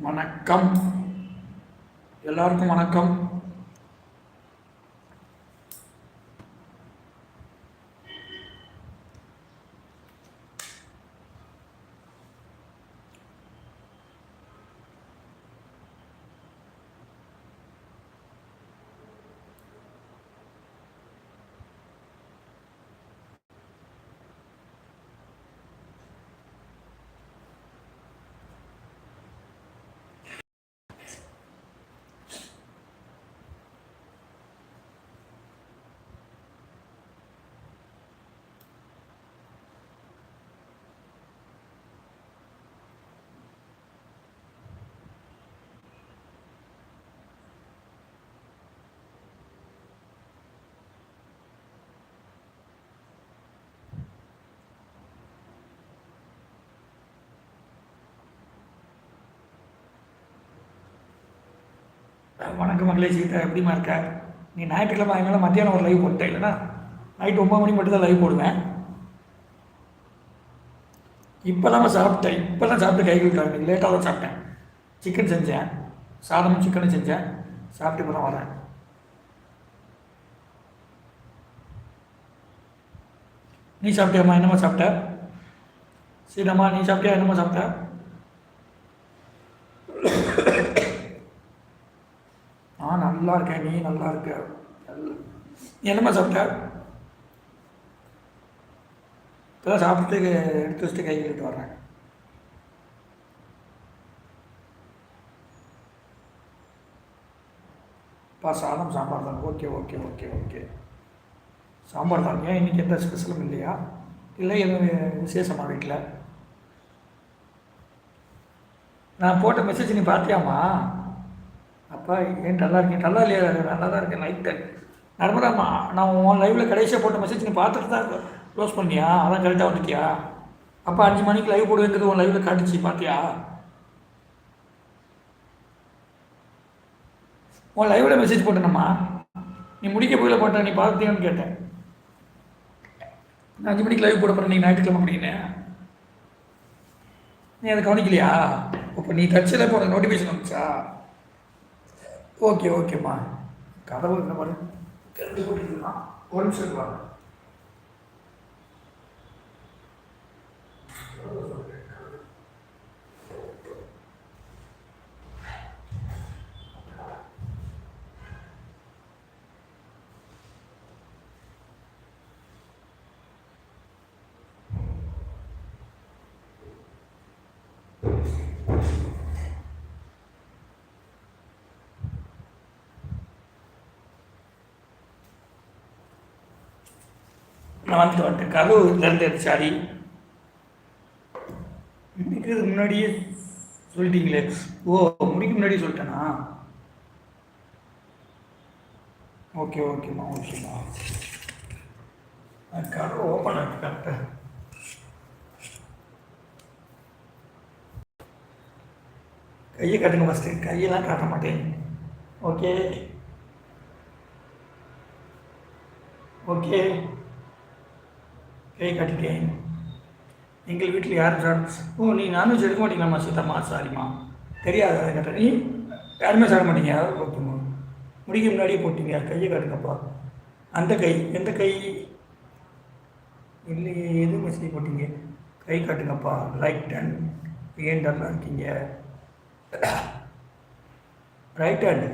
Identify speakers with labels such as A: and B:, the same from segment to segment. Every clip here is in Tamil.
A: வணக்கம். எல்லாருக்கும் வணக்கம். வணக்கம் மகளே சீதா எப்படிமா இருக்க? நீ ஞாயிற்றுக்கிழமை அதனால மத்தியானம் ஒரு லைவ் போட்டேன் இல்லைனா நைட்டு ஒம்பது மணி மட்டும் தான் லைவ் போடுவேன். இப்போ தான் சாப்பிட்டேன். இப்போ தான் சாப்பிட்டு கை கழுவிட்டாங்க லேட்டாக தான் சாப்பிட்டேன். சிக்கன் செஞ்சேன். சாதமும் சிக்கனும் செஞ்சேன். சாப்பிட்டு இப்போ தான் வரேன். நீ சாப்பிட்டியாம்மா? என்னம்மா சாப்பிட்ட? சீதாம்மா நீ சாப்பிட்டியா? என்னம்மா சாப்பிட்ட நான் நல்லா இருக்க நீ நல்லா இருக்க. என்னம்மா சாப்பிட்ட? இப்போதான் சாப்பிட்டு எடுத்து வச்சுட்டு கை கழுவிட்டு வர்றேன். பா சாதம் சாம்பார் தான். Okay okay okay okay. Sambar தான். ஏன் இன்றைக்கி எந்த ஸ்பெஷலும் இல்லையா? இல்லை எதுவும் விசேஷமா வீட்டில்? நான் போட்ட மெசேஜ் நீ பார்த்தியாம்மா? அப்பா ஏன் நல்லா இருக்கேன் நல்லா இல்லையா? நல்லா தான் இருக்கேன் லைட்டு நர்மதாம்மா நான் உன் லைவில் கடைசியாக போட்ட மெசேஜ் நீ பார்த்துட்டு தான் க்ளோஸ் பண்ணியா? அதான் கரெக்டாக வந்துட்டியா? அப்போ அஞ்சு மணிக்கு லைவ் போடுவேங்கிறது உன் லைவில் காட்டுச்சு பார்த்தியா உன் லைவில் மெசேஜ் போட்டேனம்மா. நீ முடிக்க போயில போட்டேன் நீ பார்த்தியான்னு கேட்டேன். நான் அஞ்சு மணிக்கு லைவ் போட போகிறேன் நீ ஞாயிற்றுக்கிழமை அப்படின்னு. நீ அதை கவனிக்கலையா? இப்போ நீ தச்சில் இப்போ உனக்கு நோட்டிஃபிகேஷன் வந்துச்சா? ஓகே ஓகேம்மா கதவு இந்த மாதிரி திறந்து போட்டுக்கலாம் ஒரு நிமிஷம் வாங்க. நான் வந்துட்டு வந்துட்டேன் கதவு திறந்து சாரி முடிக்கிறதுக்கு முன்னாடியே சொல்லிட்டீங்களே. ஓ முடிக்க முன்னாடியே சொல்லிட்டேனா? ஓகே ஓகேம்மா ஓகேம்மா அது கதவு ஓப்பன் ஆகிட்டு கரெக்டாக கையை கட்டுங்க ஃபஸ்ட்டு கையெல்லாம் காட்ட மாட்டேன். ஓகே. ஓகே. கை காட்டிட்டேன். எங்கள் வீட்டில் யாரும் ஓ நீ நான்வெஜ் எடுக்க மாட்டீங்களாம்மா சீதாம்மா சாரிம்மா. தெரியாது அதை கேட்டேன். நீ யாருமே சாப்பிட மாட்டீங்க ஓகேம்மா முடிக்க முன்னாடியே போட்டீங்க கையை காட்டுங்கப்பா. அந்த கை எந்த கை? இல்லையே எது மெசேஜ் போட்டீங்க. கை காட்டுங்கப்பா லைக் டன் ஏன் டல்லாக இருக்கீங்க. ரைட் ஹேண்டு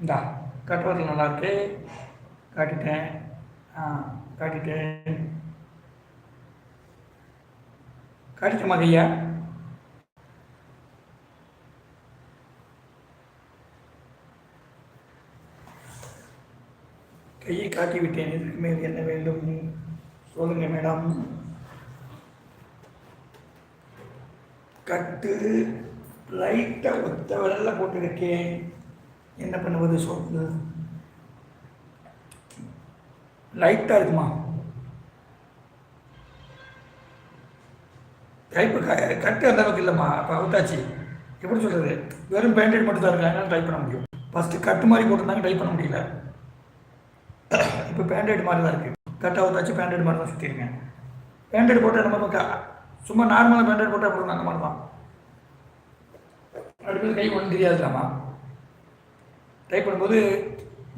A: இந்தா கட்டுறது நல்லாயிருக்கு காட்டிட்டேன். ஆ. காட்டிட்டேன். காட்டிட்டேம்மா ஐயா கையை காட்டிவிட்டேன். இதற்கு மேல் என்ன வேண்டும்? சொல்லுங்க மேடம். கட்டு லைட்டாக ஒத்த விரலில் போட்டிருக்கேன். என்ன பண்ணுவது? சொல்லு லைட்டாக இருக்குமா? டைப்பு க கட்டு அந்த அளவுக்கு இல்லைம்மா. அப்போ அவுத்தாச்சு. எப்படி சொல்கிறது வெறும் பேண்டட் மட்டும் தான் இருக்காங்க டைப் பண்ண முடியும். ஃபஸ்ட்டு கட்டு மாதிரி போட்டிருந்தாங்க டைப் பண்ண முடியல. இப்போ பேண்டட் மாதிரி தான் இருக்குது கட் அவுத்தாச்சு பேண்டட் மாதிரி தான் சுற்றிருக்கேன் பேண்டட் போட்டால் நம்ம க- சும்மா நார்மலாக பேண்டட் போட்டால் போடுங்க அந்த மாதிரி தான் அடுத்தது கை ஒன்றும் தெரியாதுலாமா டைப் பண்ணும்போது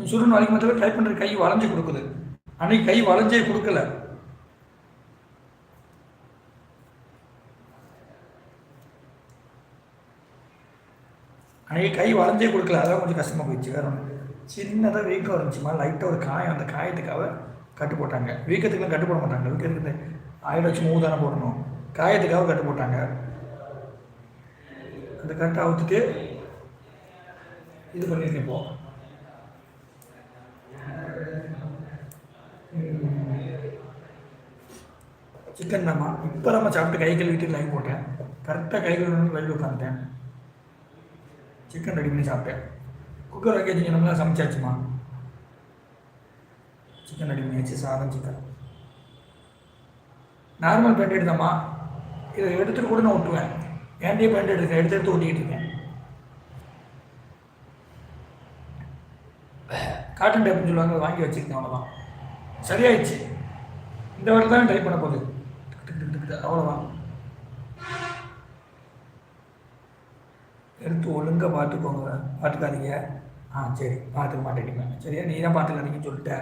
A: சுருன்னு வலிக்கும் தவிர டைப் பண்ணுற கை வளைஞ்சு கொடுக்குது. அன்னைக்கு கை வளைஞ்சே கொடுக்கல. அன்னைக்கு கை வளைஞ்சே கொடுக்கல. அதான் கொஞ்சம் கஷ்டமாக போயிடுச்சு. வேற ஒன்று சின்னதாக வீக்கம் இருந்துச்சுமா லைட்டாக ஒரு காயம் அந்த காயத்துக்காக கட்டு போட்டாங்க. வீக்கத்துக்குலாம் கட்டு போட மாட்டாங்க. வீக்கத்துக்கு இந்த ஆயிரம் வச்சு மூணு தானே போடணும்? காயத்துக்காக கட்டு போட்டாங்க. அந்த கட்டை அவுத்துட்டு இது பண்ணியிருக்கேன் இப்போது சிக்கன் தாம்மா இப்போ நம்ம சாப்பிட்டு கை கழுவிட்டு லைவ் போட்டேன். கரெக்டாக கை கழுவி வெளியில் உட்காந்துட்டேன் சிக்கன் ரெடி பண்ணி சாப்பிட்டேன். குக்கர் வைக்க நம்மளாம் சமைச்சாச்சுமா? சிக்கன் ரெடி பண்ணியாச்சு. சாதம் சிக்கன் நார்மல் பேண்ட் எடுத்தாம்மா இதை எடுத்துகிட்டு கூட நான் ஒட்டுவேன். ஏன்டே பேண்ட் எடுத்து எடுத்து எடுத்து ஒட்டிக்கிட்டு இருக்கேன். காட்டன் டைப்னு சொல்லுவாங்க. வாங்கி வச்சுருக்கேன். அவ்வளோதான் சரியாயிடுச்சு. இந்த வாரம் தான் ட்ரை பண்ண போகுது. அவ்வளோதான் எடுத்து ஒழுங்காக பார்த்துக்கோங்க. பார்த்துக்காதீங்க. ஆ சரி. பார்த்துக்க மாட்டேங்க சரியா? நீ தான் பார்த்துக்காதீங்கன்னு சொல்லிட்ட.